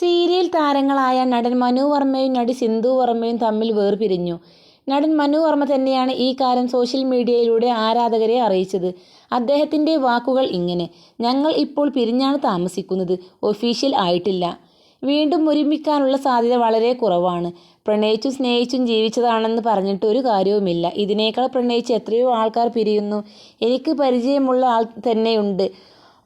Serial താരങ്ങളായ നടൻ മനു വർമ്മയും നടി സിന്ധു വർമ്മയും തമ്മിൽ വേർപിരിഞ്ഞു. നടൻ മനു വർമ്മ തന്നെയാണ് ഈ കാര്യം സോഷ്യൽ മീഡിയയിലൂടെ ആരാധകരെ അറിയിച്ചത്. അദ്ദേഹത്തിന്റെ വാക്കുകൾ ഇങ്ങനെ: "ഞങ്ങൾ ഇപ്പോൾ പിരിഞ്ഞാണ് താമസിക്കുന്നത്. ഒഫീഷ്യൽ ആയിട്ടില്ല. വീണ്ടും ഒരുമിക്കാനുള്ള സാധ്യത വളരെ കുറവാണ്. പ്രണയിച്ചും സ്നേഹിച്ചും ജീവിച്ചതാണെന്ന് പറഞ്ഞിട്ട് ഒരു കാര്യവുമില്ല. ഇതിനേക്കാൾ പ്രണയിച്ച് എത്രയോ ആൾക്കാർ പിരിയുന്നു. എനിക്ക് പരിചയമുള്ള ആൾ തന്നെയുണ്ട്.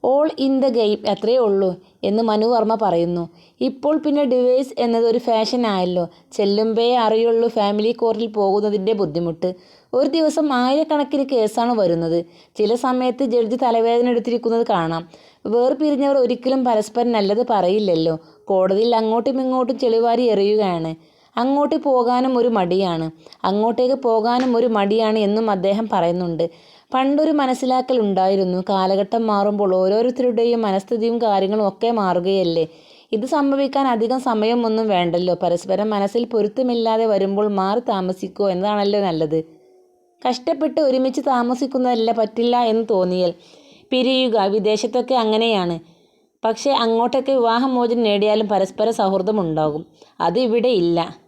ഓൾ ഇൻ ദ ഗെയിം അത്രയേ ഉള്ളൂ" എന്ന് മനു വർമ്മ പറയുന്നു. ഇപ്പോൾ പിന്നെ ഡിവൈസ് എന്നത് ഒരു ഫാഷൻ ആയല്ലോ. ചെല്ലുമ്പേ അറിയുള്ളൂ ഫാമിലി കോർട്ടിൽ പോകുന്നതിന്റെ ബുദ്ധിമുട്ട്. ഒരു ദിവസം ആയിരക്കണക്കിന് കേസാണ് വരുന്നത്. ചില സമയത്ത് ജഡ്ജി തലവേദന എടുത്തിരിക്കുന്നത് കാണാം. വേർപിരിഞ്ഞവർ ഒരിക്കലും പരസ്പരം നല്ലത് പറയില്ലല്ലോ. കോടതിയിൽ അങ്ങോട്ടും ഇങ്ങോട്ടും ചെളിവാരി എറിയുകയാണ്. അങ്ങോട്ട് പോകാനും ഒരു മടിയാണ്. അങ്ങോട്ടേക്ക് പോകാനും ഒരു മടിയാണ് എന്നും അദ്ദേഹം പറയുന്നുണ്ട്. പണ്ടൊരു മനസ്സിലാക്കൽ ഉണ്ടായിരുന്നു. കാലഘട്ടം മാറുമ്പോൾ ഓരോരുത്തരുടെയും മനസ്ഥിതിയും കാര്യങ്ങളും ഒക്കെ മാറുകയല്ലേ. ഇത് സംഭവിക്കാൻ അധികം സമയമൊന്നും വേണ്ടല്ലോ. പരസ്പരം മനസ്സിൽ പൊരുത്തമില്ലാതെ വരുമ്പോൾ മാറി താമസിക്കുക എന്നതാണല്ലോ നല്ലത്. കഷ്ടപ്പെട്ട് ഒരുമിച്ച് താമസിക്കുന്നതല്ല പറ്റില്ല എന്ന് തോന്നിയാൽ പിരിയുക. വിദേശത്തൊക്കെ അങ്ങനെയാണ്. പക്ഷേ അങ്ങോട്ടൊക്കെ വിവാഹമോചനം നേടിയാലും പരസ്പര സൗഹൃദം ഉണ്ടാകും. അത് ഇവിടെ ഇല്ല.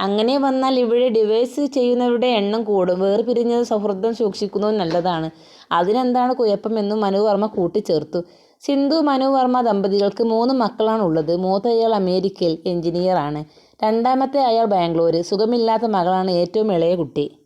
അങ്ങനെ വന്നാൽ ഇവിടെ ഡിവോഴ്സ് ചെയ്യുന്നവരുടെ എണ്ണം കൂടും. വേർപിരിഞ്ഞത് സൗഹൃദം സൂക്ഷിക്കുന്നത് നല്ലതാണ്. അതിനെന്താണ് കുഴപ്പമെന്നും മനോവർമ്മ മനു വർമ്മ കൂട്ടിച്ചേർത്തു. സിന്ധു മനു വർമ്മ ദമ്പതികൾക്ക് മൂന്ന് മക്കളാണുള്ളത്. മൂത്തയാൾ അമേരിക്കയിൽ എഞ്ചിനീയറാണ് രണ്ടാമത്തെ അയാൾ ബാംഗ്ലൂർ. സുഖമില്ലാത്ത മകളാണ് ഏറ്റവും ഇളയ കുട്ടി.